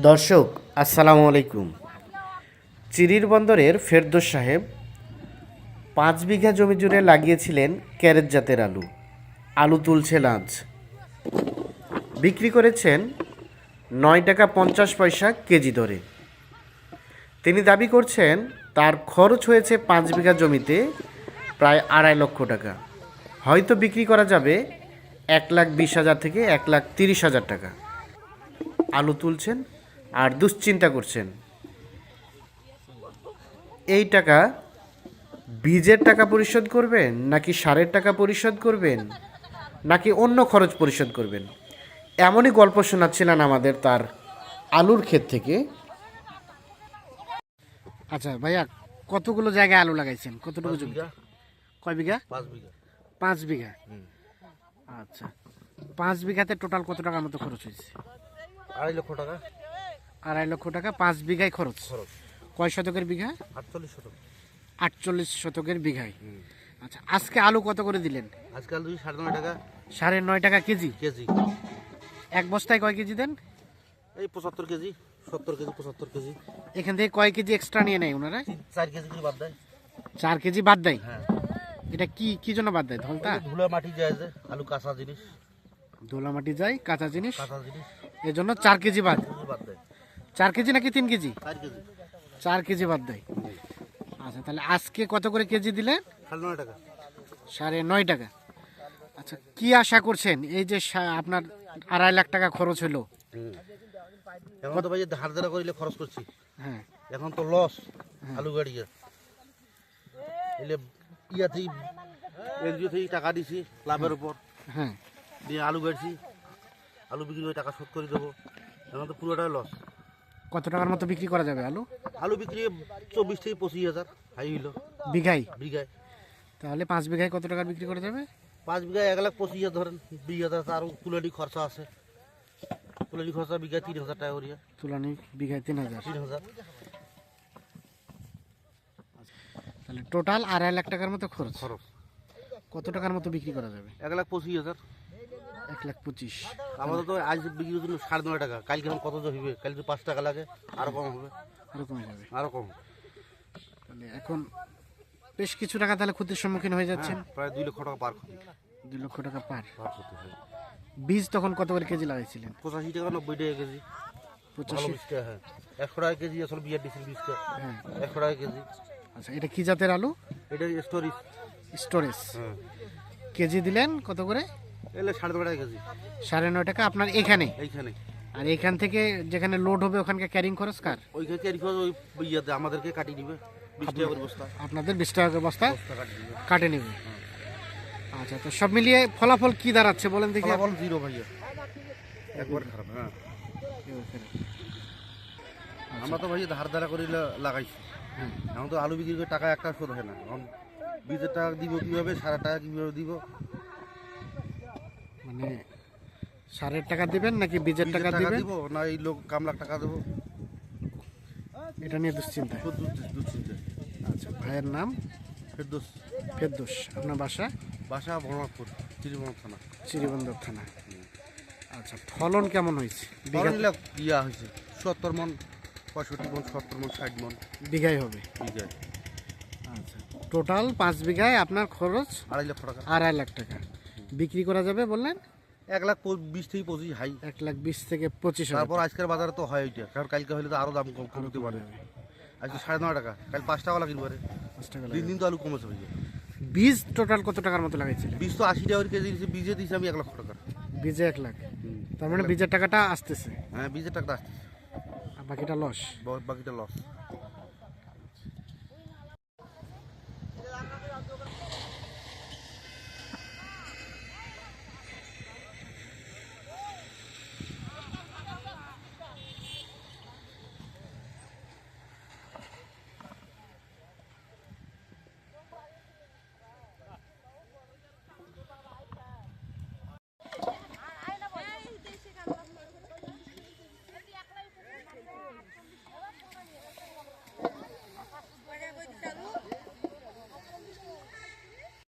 দর্শক, আসসালামু আলাইকুম। চিরির বন্দরের ফেরদোস সাহেব পাঁচ বিঘা জমি জুড়ে লাগিয়েছিলেন ক্যারেট জাতের আলু। আলু তুলছে লাঞ্চ বিক্রি করেছেন নয় টাকা পঞ্চাশ পয়সা কেজি দরে। তিনি দাবি করছেন, তার খরচ হয়েছে পাঁচ বিঘা জমিতে প্রায় আড়াই লক্ষ টাকা। হয়তো বিক্রি করা যাবে এক লাখ বিশ হাজার থেকে এক লাখ তিরিশ হাজার টাকা। আলু তুলছেন আর দুশ্চিন্তা করছেন। এই টাকা বীজের টাকা পরিশোধ করবেন নাকি সারের টাকা পরিশোধ করবেন নাকি অন্য খরচ পরিশোধ করবেন? এমনই গল্প শোনাচ্ছিলেন আমাদের তার আলুর ক্ষেত থেকে। আচ্ছা ভাইয়া কতগুলো জায়গায় আলু লাগাইছেন? কতটুকু জমি? কয় বিঘা? পাঁচ বিঘা। পাঁচ বিঘা? আচ্ছা পাঁচ বিঘাতে টোটাল কত টাকার মতো খরচ হয়েছে? আড়াই লক্ষ টাকা। আড়াই লক্ষ টাকা পাঁচ বিঘায় খরচ। খরচ। কয় শতকের বিঘা? আটচল্লিশ শতক। আটচল্লিশ শতকের বিঘায়। আচ্ছা আজকে আলু কত করে দিলেন? আজকে আলু সাড়ে নয় টাকা। সাড়ে নয় টাকা কেজি? কেজি। এক বস্তায় কয় কেজি দেন? এই পঁচাত্তর কেজি সত্তর কেজি পঁচাত্তর কেজি। এখান থেকে কয় কেজি এক্সট্রা নিয়ে নেয় ওনারা? চার কেজি করে বাদ দেয়। চার কেজি বাদ দেয়? হ্যাঁ। এটা কি কি জন্য বাদ দেয়? ধলতা? ধুলা মাটি যায় যে আলু কাঁচা জিনিস। ধোলা মাটি যায় কাঁচা জিনিস। কাঁচা জিনিস। এর জন্য চার কেজি বাদ। বাদ দেয়। চার কেজি নাকি তিন কেজি? চার কেজি। বাদ দেয়। আচ্ছা তাহলে আজকে কত করে কেজি দিলেন? সাড়ে নয় টাকা। আচ্ছা কি আশা করছেন? এই যে আপনার আড়াই লাখ টাকা খরচ হলো। এখন তো ভাই ধার ধারা করিলে খরচ করছি। হ্যাঁ। এখন তো লস আলু এলে ইয়াতেই এনজিও থেকে টাকা দিছি লাভের উপর। হ্যাঁ। দিয়ে আলু গাড়ছি। আলু বিক্রি করে টাকা শোধ করে দেবো। এখন তো পুরোটাই লস কত টাকার মতো বিক্রি করা যাবে আলু? আলু বিক্রি চব্বিশ থেকে পঁচিশ হাজার হাই হইল। বিঘাই বিঘায়। তাহলে পাঁচ বিঘায় কত টাকার বিক্রি করা যাবে? পাঁচ বিঘায় এক লাখ পঁচিশ হাজার ধরেন দুই হাজার আরও কুলারি খরচা আছে। কুলারি খরচা বিঘায় তিন হাজার টাকা করিয়া। তুলানি বিঘায় তিন হাজার। তিন হাজার। তাহলে টোটাল আড়াই লাখ টাকার মতো খরচ। খরচ। কত টাকার মতো বিক্রি করা যাবে? এক লাখ পঁচিশ হাজার। এক লাখ পঁচিশ। আমাদের তো আজ বিক্রি জন্য সাড়ে নয় টাকা। কালকে এখন কত হইবে কাল যদি পাঁচ টাকা লাগে। আরও কম হবে। আরও কমে যাবে। আরও কম। তাহলে এখন বেশ কিছু টাকা তাহলে ক্ষতির সম্মুখীন হয়ে যাচ্ছেন। হ্যাঁ, প্রায় দুই লক্ষ টাকা পার ক্ষতি। দুই লক্ষ টাকা পার। পার ক্ষতি হয়। বীজ তখন কত করে কেজি লাগাইছিলেন? পঁচাশি টাকা নব্বই টাকা কেজি। পঁচাশি বীজটা হ্যাঁ। একশো টাকা কেজি আসলে বিয়ার ডিসেল বীজটা। হ্যাঁ। একশো টাকা কেজি। আচ্ছা এটা কি জাতের আলু? এটা স্টোরিজ। স্টোরেজ। হ্যাঁ। কেজি দিলেন কত করে? এলে সাড়ে নয় টাকা কেজি। সাড়ে নয় টাকা? আপনার এখানে? এইখানে। আর এখান থেকে যেখানে লোড হবে ওখানকার ক্যারিং খরচ কার? ওইখানে ক্যারি ওই ইয়াতে আমাদেরকে কাটিয়ে দিবে বিশ টাকা করে বস্তা। আপনাদের বিশ টাকা করে বস্তা কাটে নেবে। আচ্ছা তো সব মিলিয়ে ফলাফল কি দাঁড়াচ্ছে বলেন দেখি। ফলাফল জিরো ভাইয়া। একবার খারাপ হ্যাঁ। আমরা তো ভাইয়া ধার ধারা করে লাগাইছি। এখন তো আলু বিক্রি করে টাকা একটা শোধ হয় না। এখন বীজের টাকা দিব কীভাবে সারা টাকা কীভাবে দিব? মানে সারের টাকা দিবেন নাকি বীজের টাকা দিবেন? দিব না এই লোক কামলার টাকা দেবো। এটা নিয়ে দুশ্চিন্তা দুশ্চিন্তা আচ্ছা ভাইয়ের নাম? ফেরদোস। ফেরদোস আপনার বাসা? বাসা ভরমাপুর চিরিমন থানা। শ্রীবন্দর থানা। আচ্ছা ফলন কেমন হয়েছে? ইয়া হয়েছে সত্তর মন পঁয়ষট্টি মন সত্তর মন ষাট মন। বিঘাই হবে? বিঘায়। আচ্ছা টোটাল পাঁচ বিঘায় আপনার খরচ আড়াই লাখ টাকা। আড়াই লাখ টাকা। বিক্রি করা যাবে বললেন? এক লাখ বিশ থেকে পঁচিশ হাই। এক লাখ বিশ থেকে পঁচিশ তারপর আজকের বাজারে তো হয় ওইটা কারণ কালকে হলে তো আরও দাম কম কমতে পারে। আজকে সাড়ে নয় টাকা কাল পাঁচ টাকা লাগবে পারে। পাঁচ টাকা দিন দিন তো আলু কমেছে ভাই বীজ টোটাল কত টাকার মতো লাগাইছিলেন? বীজ তো আশি টাকা কেজি দিয়েছে বীজে দিয়েছি আমি এক লক্ষ টাকা। বীজে এক লাখ। তার মানে বীজের টাকাটা আসতেছে। হ্যাঁ বীজের টাকা আসছে আর বাকিটা লস বাকিটা লস